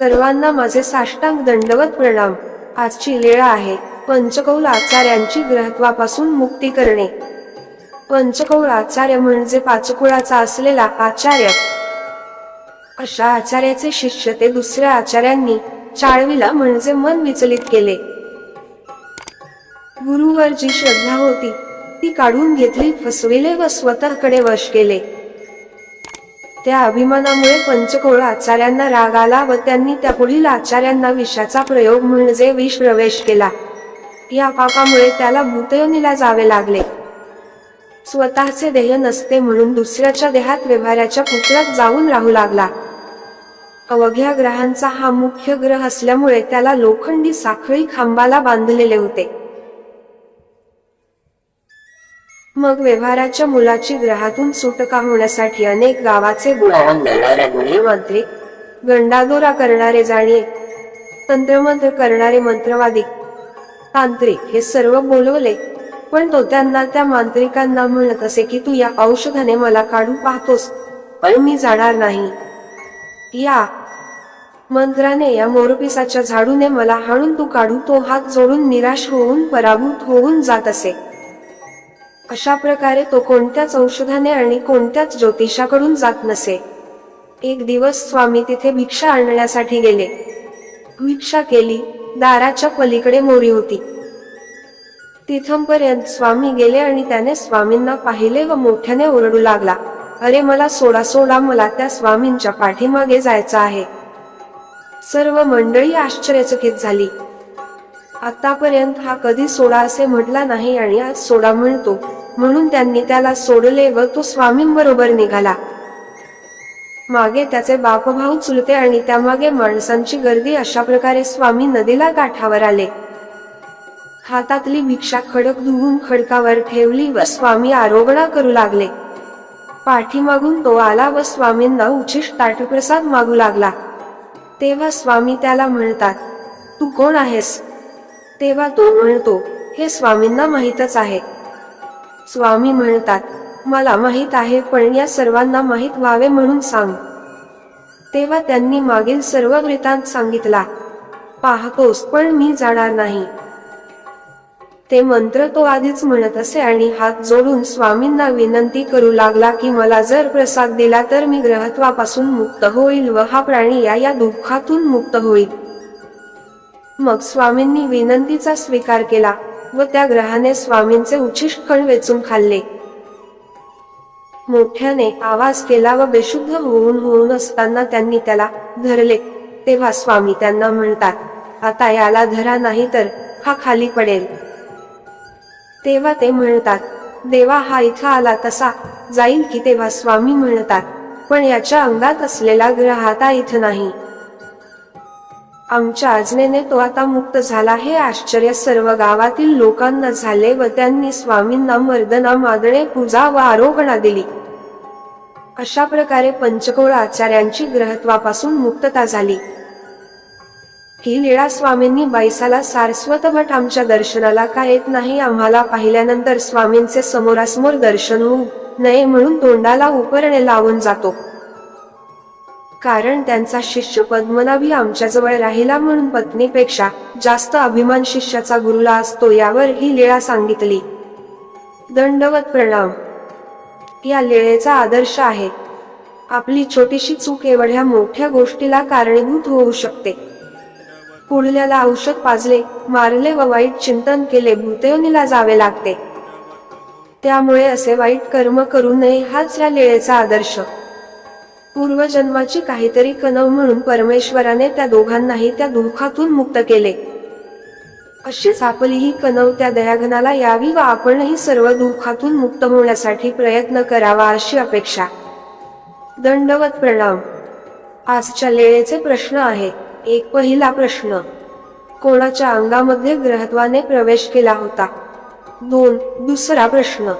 सर्वांना माझे साष्टांग दंडवत प्रणाम. आजची लीळा आहे. पंचकौल आचार्यांची ग्रहत्वापासून मुक्ती करणे. पंचकौल आचार्य म्हणजे पाचकुळाचा असलेला आचार्य. अशा आचार्याचे शिष्य ते दुसऱ्या आचार्यांनी चाळवीला म्हणजे मन विचलित केले. गुरुवर जी श्रद्धा होती ती काढून घेतली फसविले व स्वतःकडे वश केले. त्या अभिमानामुळे पंचकोळ आचार्यांना राग आला व त्यांनी त्या पुढील आचार्यांना विषाचा प्रयोग म्हणजे विष प्रवेश केला. या पापामुळे त्याला भूतयोनीला जावे लागले. स्वतःचे देह नसते म्हणून दुसऱ्याच्या देहात व्यवहाराच्या पुतळ्यात जाऊन राहू लागला. अवघ्या ग्रहांचा हा मुख्य ग्रह असल्यामुळे त्याला लोखंडी साखळी खांबाला बांधलेले होते. मग व्यवहाराच्या मुलाची ग्रहातून सुटका होण्यासाठी अनेक गावाचे गुणे मंत्री गंडादोरा करणारे जाणीये तंत्रमंत्र करणारे मंत्रवादी तांत्रिक हे सर्व बोलवले पण तो त्यांना त्या मांत्रिकांना म्हणत असे की तू या औषधाने मला काढू पाहतोस पण मी जाणार नाही. या मंत्राने या मोरपिसाच्या झाडूने मला हाणून तू काढू तो हात जोडून निराश होऊन पराभूत होऊन जात असे. अशा प्रकारे तो कोणत्याच औषधाने आणि कोणत्याच ज्योतिषाकडून जात नसे. एक दिवस स्वामी तिथे भिक्षा आणण्यासाठी गेले. भिक्षा केली दाराच्या पलीकडे मोरी होती. तिथंपर्यंत स्वामी गेले आणि त्याने स्वामींना पाहिले व मोठ्याने ओरडू लागला. अरे मला सोडा सोडा मला त्या स्वामींच्या पाठीमागे जायचं आहे. सर्व मंडळी आश्चर्यचकित झाली. आतापर्यंत हा कधी सोडा असे म्हटला नाही आणि आज सोडा म्हणतो. म्हणून त्यांनी त्याला सोडले व तो स्वामींबरोबर निघाला. मागे त्याचे बापभाऊ चुलते आणि त्यामागे माणसांची गर्दी अशा प्रकारे स्वामी नदीला काठावर आले. हातातली भिक्षा खडक धुवून खडकावर ठेवली व स्वामी आरोगणा करू लागले. पाठीमागून तो आला व स्वामींना उचिष्ट ताटप्रसाद मागू लागला. तेव्हा स्वामी त्याला म्हणतात तू कोण आहेस? तेव्हा तो म्हणतो हे स्वामींना माहीतच आहे. स्वामी म्हणतात मला माहीत आहे पण या सर्वांना माहीत व्हावे म्हणून सांग. तेव्हा त्यांनी मागील सर्व वृत्तांत सांगितला पाहतोस पण मी जाणार नाही. ते मंत्र तो आधीच म्हणत असे आणि हात जोडून स्वामींना विनंती करू लागला की मला जर प्रसाद दिला तर मी ग्रहत्वापासून मुक्त होईल व हा प्राणी या या दुःखातून मुक्त होईल. मग स्वामींनी विनंतीचा स्वीकार केला व त्या ग्रहाने स्वामींचे उच्छिष्ट कण वेचून खाल्ले. मोठ्याने आवाज केला व बेशुद्ध होऊन होऊन असताना त्यांनी त्याला धरले. तेव्हा स्वामी त्यांना म्हणतात आता याला धरा नाही तर हा खाली पडेल. तेव्हा ते म्हणतात देवा हा इथं आला तसा. जाईल की तेव्हा स्वामी म्हणतात पण याच्या अंगात असलेला ग्रह आता इथं नाही. आमच्या आज्ञेने तो आता मुक्त झाला हे आश्चर्य सर्व गावातील लोकांना झाले व त्यांनी स्वामींना मर्दना मादणे पूजा व आरोहणा दिली. अशा प्रकारे पंचकोळ आचार्यांची ग्रहत्वापासून मुक्तता झाली. ही लीळा स्वामींनी बाईसाला सारस्वत भट आमच्या दर्शनाला का येत नाही आम्हाला पाहिल्यानंतर स्वामींचे समोरासमोर दर्शन होऊ नये म्हणून तोंडाला उपरणे लावून जातो. कारण त्यांचा शिष्य पद्मनाभी आमच्याजवळ राहिला म्हणून पत्नीपेक्षा जास्त अभिमान शिष्याचा गुरुला असतो यावर ही लीळा सांगितली. दंडवत प्रणाम. या लीळेचा आदर्श आहे. आपली छोटीशी चूक एवढ्या मोठ्या गोष्टीला कारणीभूत होऊ शकते. पुढल्याला औषध पाजले मारले व वाईट चिंतन केले भूतयोनीला जावे लागते. त्यामुळे असे वाईट कर्म करू नये हाच या लेळेचा आदर्श. पूर्वजन्माची काहीतरी कणव म्हणून परमेश्वराने त्या दोघांनाही त्या दुःखातून मुक्त केले. अशीच आपली ही कणव त्या दयाघनाला यावी व आपणही सर्व दुःखातून मुक्त होण्यासाठी प्रयत्न करावा अशी अपेक्षा. दंडवत प्रणाम. आजच्या लेळेचे प्रश्न आहेत एक पहिला प्रश्न. कोणाच्या अंगामध्ये ग्रहत्वाने प्रवेश केला होता? दोन. दुसरा प्रश्न.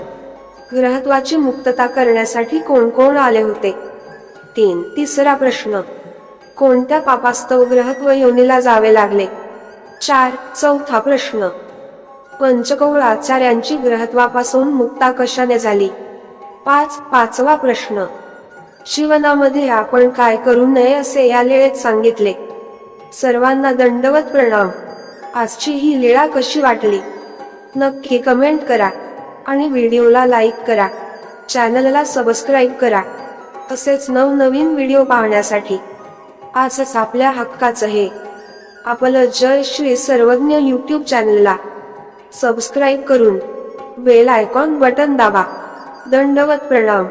ग्रहत्वाची मुक्तता करण्यासाठी कोण कोण आले होते? तीन तिसरा प्रश्न. कोणत्या पापास्तव ग्रहत्व योनीला जावे लागले? चार चौथा प्रश्न. पंचकौळ आचार्यांची ग्रहत्वापासून मुक्ता कशाने झाली? पाच पाचवा प्रश्न. जीवनामध्ये आपण काय करू नये असे या लेळेत सांगितले. सर्वांना दंडवत प्रणाम. आजची ही लीळा कशी वाटली? नक्की कमेंट करा आणि व्हिडिओला लाईक करा. चॅनलला सबस्क्राईब करा. तसेच नवनवीन व्हिडिओ पाहण्यासाठी आजच आपल्या हक्काचं हे. आपलं जय श्री सर्वज्ञ यूट्यूब चॅनलला सबस्क्राईब करून बेल आयकॉन बटन दाबा. दंडवत प्रणाम.